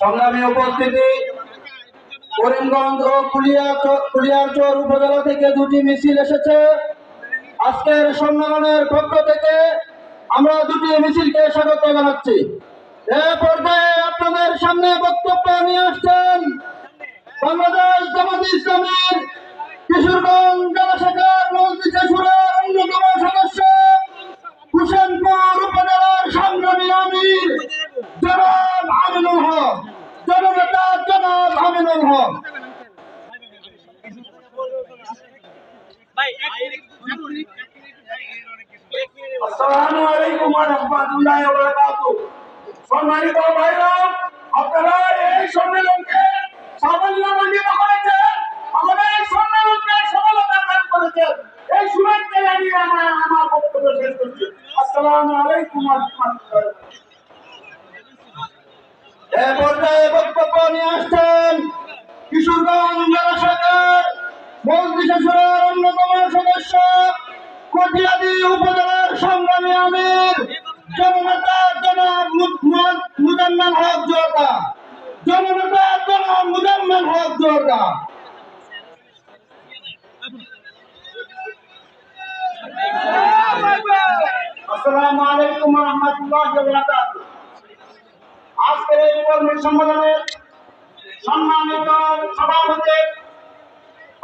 সংগ্রামী উপস্থিতি, করিমগঞ্জ ও কুলিয়ারচর উপজেলা থেকে দুটি মিছিল এসেছে। আজকের সম্মেলনের পক্ষ থেকে আমরা দুটি মিছিলকে স্বাগত জানাচ্ছি। এ পর্যায়ে আপনাদের সামনে বক্তব্য নিয়ে আসছেন বাংলাদেশ জামাত ইসলামীর কিশোরগঞ্জ আমিনুল হক আসসালামু আলাইকুম ওয়া রাহমাতুল্লাহি ওয়া বারাকাতুহু সম্মানিত ভাইরা আপনারা এই সম্মেলনকে সাফল্যমণ্ডিত করেছেন আমাদের এই সম্মেলনকে সফলতা দান করেছেন। এই শুভেচ্ছা জানিয়ে আমার আমার বক্তব্য শেষ করছি। আসসালামু আলাইকুম ওয়া রাহমাতুল্লাহি এ পর্যায়ে কিশোরগঞ্জ জেলা মন্ত্রী শ্বশুরের অন্যতম সদস্য, কটিয়াদি উপজেলার সংগ্রামী আমির, জননেতা জনাব মুজাম্মেল হক জোরদা জননেতা জনাব মুজাম্মেল হক জোরদা আসসালামু আলাইকুম ওয়া রাহমাতুল্লাহি ওয়া বারাকাতুহু। আজকের এই কর্মী সম্মেলনের সম্মানিত সভাপতি